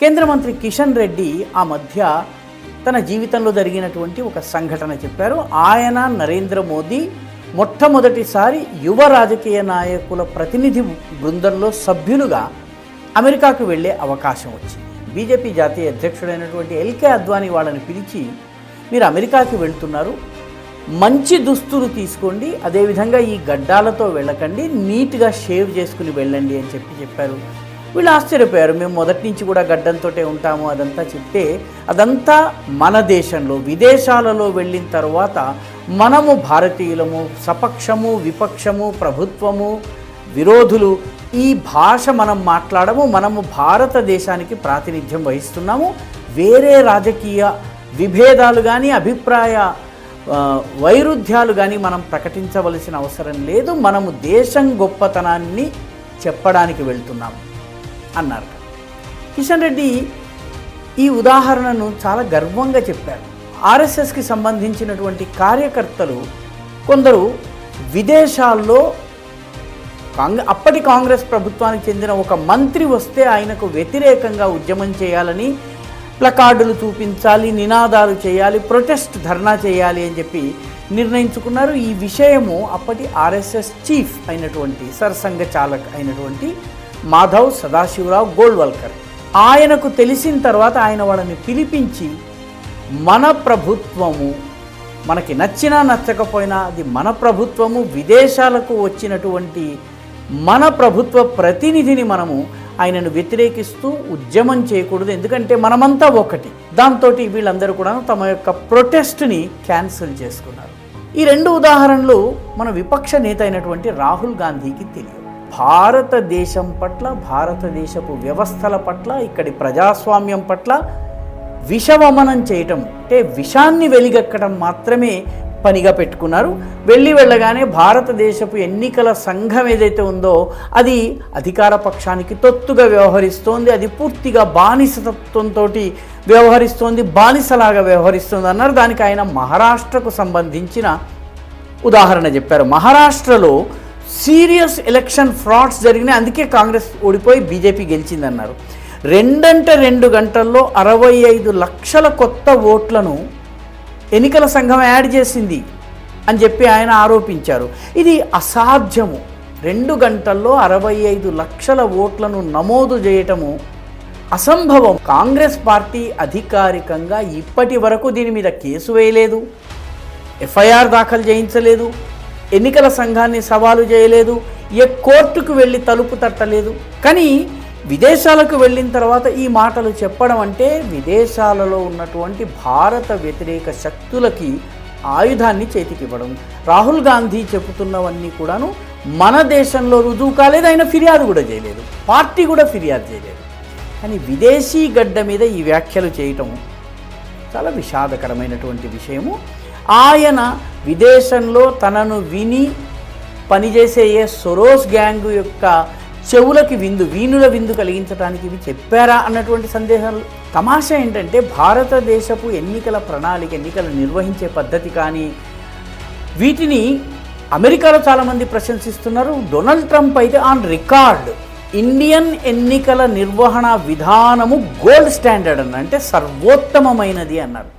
కేంద్ర మంత్రి కిషన్ రెడ్డి ఆ మధ్య తన జీవితంలో జరిగినటువంటి ఒక సంఘటన చెప్పారు. ఆయన నరేంద్ర మోదీ మొట్టమొదటిసారి యువ రాజకీయ నాయకుల ప్రతినిధి బృందంలో సభ్యులుగా అమెరికాకు వెళ్ళే అవకాశం వచ్చింది. బీజేపీ జాతీయ అధ్యక్షుడైనటువంటి ఎల్కే అద్వానీ వాళ్ళని పిలిచి మీరు అమెరికాకి వెళ్తున్నారు. మంచి దుస్తులు తీసుకోండి. అదేవిధంగా ఈ గడ్డాలతో వెళ్ళకండి. నీట్గా షేవ్ చేసుకుని వెళ్ళండి అని చెప్పి చెప్పారు. వీళ్ళు ఆశ్చర్యపోయారు. మేము మొదటి నుంచి కూడా గడ్డంతోటే ఉంటాము అదంతా చెప్తే అదంతా మన దేశంలో విదేశాలలో వెళ్ళిన తర్వాత మనము భారతీయులము సపక్షము విపక్షము ప్రభుత్వము విరోధులు ఈ భాష మనం మాట్లాడము మనము భారతదేశానికి ప్రాతినిధ్యం వహిస్తున్నాము. వేరే రాజకీయ విభేదాలు కానీ అభిప్రాయ వైరుధ్యాలు కానీ మనం ప్రకటించవలసిన అవసరం లేదు. మనము దేశం గొప్పతనాన్ని చెప్పడానికి వెళ్తున్నాము. అన్నారు. కిషన్ రెడ్డి ఈ ఉదాహరణను చాలా గర్వంగా చెప్పారు. ఆర్ఎస్ఎస్కి సంబంధించినటువంటి కార్యకర్తలు కొందరు విదేశాల్లో కాంగ్రెస్ అప్పటి కాంగ్రెస్ ప్రభుత్వానికి చెందిన ఒక మంత్రి వస్తే ఆయనకు వ్యతిరేకంగా ఉద్యమం చేయాలని ప్లకార్డులు చూపించాలి నినాదాలు చేయాలి ప్రొటెస్ట్ ధర్నా చేయాలి అని చెప్పి నిర్ణయించుకున్నారు. ఈ విషయము అప్పటి ఆర్ఎస్ఎస్ చీఫ్ అయినటువంటి సర్సంఘ చాలక్ అయినటువంటి మాధవ్ సదాశివరావు గోల్వల్కర్. ఆయనకు తెలిసిన తర్వాత ఆయన వాళ్ళని పిలిపించి మన ప్రభుత్వము మనకి నచ్చినా నచ్చకపోయినా అది మన ప్రభుత్వము విదేశాలకు వచ్చినటువంటి మన ప్రభుత్వ ప్రతినిధిని మనము ఆయనను వ్యతిరేకిస్తూ ఉద్యమం చేయకూడదు. ఎందుకంటే మనమంతా ఒకటి. దాంతో వీళ్ళందరూ కూడా తమ యొక్క ప్రొటెస్ట్ని క్యాన్సిల్ చేసుకున్నారు. ఈ రెండు ఉదాహరణలు మన విపక్ష నేత అయినటువంటి రాహుల్ గాంధీకి తెలియదు. భారతదేశం పట్ల భారతదేశపు వ్యవస్థల పట్ల ఇక్కడి ప్రజాస్వామ్యం పట్ల విషవమనం చేయటం అంటే విషాన్ని వెలిగక్కడం మాత్రమే పనిగా పెట్టుకున్నారు. వెళ్ళి వెళ్ళగానే భారతదేశపు ఎన్నికల సంఘం ఏదైతే ఉందో అది అధికార పక్షానికి తొత్తుగా వ్యవహరిస్తోంది. అది పూర్తిగా బానిసతత్వంతో వ్యవహరిస్తోంది బానిసలాగా వ్యవహరిస్తుంది అన్నారు. దానికి ఆయన మహారాష్ట్రకు సంబంధించిన ఉదాహరణ చెప్పారు. మహారాష్ట్రలో సీరియస్ ఎలక్షన్ ఫ్రాడ్స్ జరిగినాయి. అందుకే కాంగ్రెస్ ఓడిపోయి బీజేపీ గెలిచిందన్నారు. రెండంటే రెండు గంటల్లో అరవై ఐదు లక్షల కొత్త ఓట్లను ఎన్నికల సంఘం యాడ్ చేసింది అని చెప్పి ఆయన ఆరోపించారు. ఇది అసాధ్యము. రెండు గంటల్లో అరవై ఐదు లక్షల ఓట్లను నమోదు చేయటము అసంభవం. కాంగ్రెస్ పార్టీ అధికారికంగా ఇప్పటి వరకు దీని మీద కేసు వేయలేదు. ఎఫ్ఐఆర్ దాఖలు చేయించలేదు. ఎన్నికల సంఘాన్ని సవాలు చేయలేదు ఏ కోర్టుకు వెళ్ళి తలుపు తట్టలేదు. కానీ విదేశాలకు వెళ్ళిన తర్వాత ఈ మాటలు చెప్పడం అంటే విదేశాలలో ఉన్నటువంటి భారత వ్యతిరేక శక్తులకి ఆయుధాన్ని చేతికివ్వడం. రాహుల్ గాంధీ చెబుతున్నవన్నీ కూడాను మన దేశంలో రుజువు కాలేదు ఆయన ఫిర్యాదు కూడా చేయలేదు. పార్టీ కూడా ఫిర్యాదు చేయలేదు. కానీ విదేశీ గడ్డ మీద ఈ వ్యాఖ్యలు చేయటం చాలా విషాదకరమైనటువంటి విషయము. ఆయన విదేశంలో తనను విని పనిచేసే ఏ సొరోస్ గ్యాంగ్ యొక్క చెవులకి విందు వీణుల విందు కలిగించడానికి ఇవి చెప్పారా అన్నటువంటి సందేహాలు తమాషా ఏంటంటే భారతదేశపు ఎన్నికల ప్రణాళిక ఎన్నికలు నిర్వహించే పద్ధతి కానీ వీటిని అమెరికాలో చాలామంది ప్రశంసిస్తున్నారు. డొనాల్డ్ ట్రంప్ అయితే ఆన్ రికార్డ్. ఇండియన్ ఎన్నికల నిర్వహణ విధానము గోల్డ్ స్టాండర్డ్ అన్న అంటే సర్వోత్తమమైనది అన్నారు.